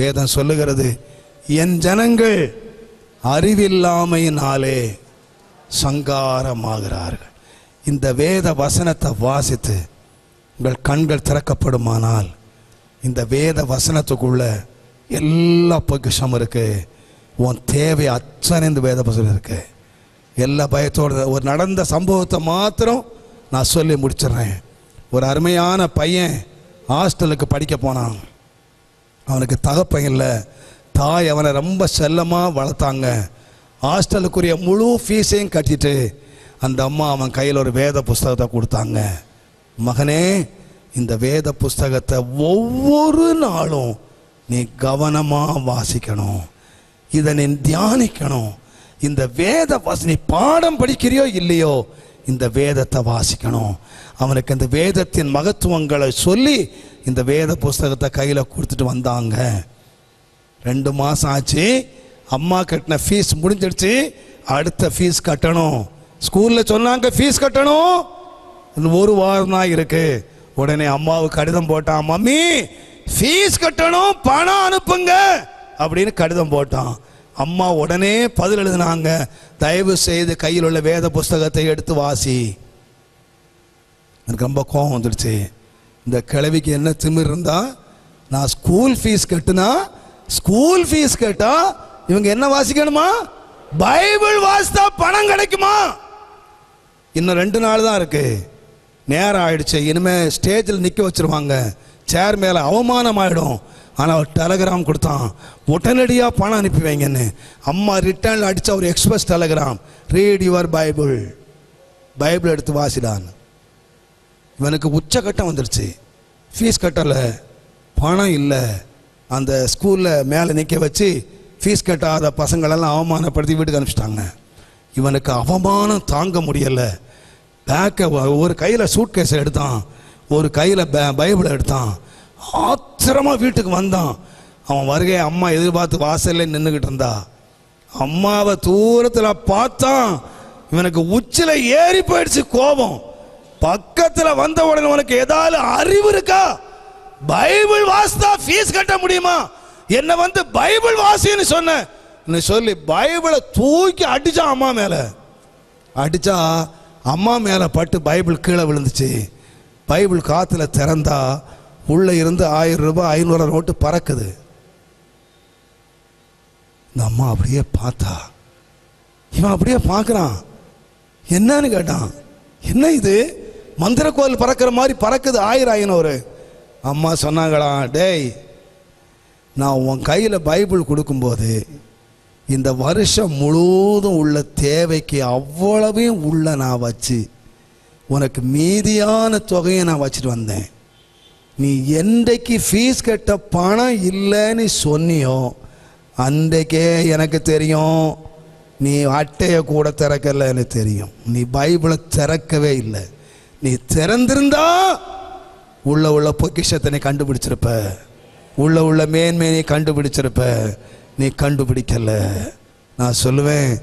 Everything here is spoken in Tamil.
வேதம் சொல்லுகிறது என் ஜனங்கள் அறிவில்லாமையினாலே சங்காரமாகிறார்கள். இந்த வேத வசனத்தை வாசித்து உங்கள் கண்கள் திறக்கப்படுமானால் இந்த வேத வசனத்துக்குள்ள எல்லா பொக்கிஷம் இருக்கு. உன் தேவை அச்சனை இந்த வேத வசனம் இருக்கு. எல்லா பயத்தோட ஒரு நடந்த சம்பவத்தை மாத்திரம் நான் சொல்லி முடிச்சிடுறேன். ஒரு அருமையான பையன் ஹாஸ்டலுக்கு படிக்க போனான். அவனுக்கு தகப்பன் இல்லை. தாய் அவனை ரொம்ப செல்லமாக வளர்த்தாங்க. ஹாஸ்டலுக்குரிய முழு ஃபீஸையும் கட்டிட்டு அந்த அம்மா அவன் கையில் ஒரு வேத புஸ்தகத்தை கொடுத்தாங்க. மகனே இந்த வேத புஸ்தகத்தை ஒவ்வொரு நாளும் நீ கவனமாக வாசிக்கணும். இதை நீ தியானிக்கணும். இந்த வேத வாசி நீ பாடம் படிக்கிறியோ இல்லையோ இந்த வேதத்தை வாசிக்கணும். அவனுக்கு இந்த வேதத்தின் மகத்துவங்களை சொல்லி இந்த வேத புஸ்தகத்தை கையில் கொடுத்துட்டு வந்தாங்க. ரெண்டு மாதம் ஆச்சு அம்மா கட்டின ஃபீஸ் முடிஞ்சிடுச்சு அடுத்த ஃபீஸ் கட்டணும். ஸ்கூலில் சொன்னாங்க ஃபீஸ் கட்டணும். இன்னும் ஒரு வாரம் தான் இருக்கு. உடனே அம்மாவுக்கு கடிதம் போட்டான் மம்மி ஃபீஸ் கட்டணும் பணம் அனுப்புங்க. அப்படின்னு கடிதம் போட்டான். அம்மா உடனே பதில் எழுதினாங்க தயவு செய்து கையில் உள்ள வேத புஸ்தகத்தை எடுத்து வாசி. எனக்கு ரொம்ப கோபம் வந்துடுச்சு. இந்த கிழவிக்கு என்ன திமிர் இருந்தா நான் ஸ்கூல் ஃபீஸ் கட்டுனா ஸ்கூல் ஃபீஸ் கேட்டா இவங்க என்ன வாசிக்கணுமா? பைபிள் வாசித்தா பணம் கிடைக்குமா? இன்னும் ரெண்டு நாள் தான் இருக்கு. நேரம் ஆயிடுச்சு. இனிமே ஸ்டேஜில் நிற்க வச்சிருவாங்க. சேர் மேலே அவமானம் ஆயிடும். ஆனால் அவர் டெலகிராம் கொடுத்தான். உடனடியாக பணம் அனுப்பி வைங்கன்னு. அம்மா ரிட்டர்னில் அடித்த ஒரு express telegram read your Bible Bible எடுத்து வாசிடான்னு. இவனுக்கு உச்சக்கட்டம் வந்துடுச்சு ஃபீஸ் கட்டலை. பணம் இல்லை. அந்த ஸ்கூலில் மேலே நிற்க வச்சு ஃபீஸ் கட்டாத பசங்களெல்லாம் அவமானப்படுத்தி வீட்டுக்கு அனுப்பிச்சிட்டாங்க. இவனுக்கு அவமானம் தாங்க முடியலை. பேக்கை ஒரு கையில் சூட் கேஸை எடுத்தான். ஒரு கையில் பே பைபிளை எடுத்தான். ஆத்திரமாக வீட்டுக்கு வந்தான். அவன் வருகையை அம்மா எதிர்பார்த்து வாசல்ல நின்றுக்கிட்டு இருந்தா. அம்மாவை தூரத்தில் பார்த்தான். இவனுக்கு உச்சில ஏறி போயிடுச்சு கோபம். பக்கத்துல வந்த உடனே உனக்கு ஏதாவது அறிவு இருக்கா? பைபிள் வாசித்தா ஃபீஸ் கட்ட முடியுமா? என்ன வந்து பைபிள் வாசின்னு சொன்ன. நீ சொல்லி பைபிளை தூக்கி அடிச்சா அம்மா மேல. அடிச்சா அம்மா மேல பட்டு பைபிள் கீழே விழுந்துச்சு. பைபிள் காத்துல திறந்தா உள்ள இருந்து ஆயிரம் ரூபாய் ஐநூறு நோட்டு பறக்குது. இந்த அம்மா அப்படியே பார்த்தா. இவன் அப்படியே பார்க்குறான். என்னன்னு கேட்டான். என்ன இது? மந்திர கோயில் பறக்கிற மாதிரி பறக்குது ஆயிரம் ஆயினவர் அம்மா சொன்னாங்களாம் டேய் நான் உன் கையில் பைபிள் கொடுக்கும்போது இந்த வருஷம் முழுவதும் உள்ள தேவைக்கு அவ்வளவையும் உள்ள நான் வச்சு உனக்கு மீதியான தொகையை நான் வச்சுட்டு வந்தேன். நீ என்றைக்கு ஃபீஸ் கட்ட பணம் இல்லைன்னு சொன்னியோ அன்றைக்கே எனக்கு தெரியும் நீ அட்டையை கூட திறக்கலைன்னு தெரியும். நீ பைபிளை திறக்கவே இல்லை. நீ திறந்திருந்தா உள்ள உள்ள பொக்கிஷத்தை நீ கண்டுபிடிச்சிருப்ப. உள்ள உள்ள மேன்மையை நீ கண்டுபிடிச்சிருப்ப. நீ கண்டுபிடிக்கல. நான் சொல்லுவேன்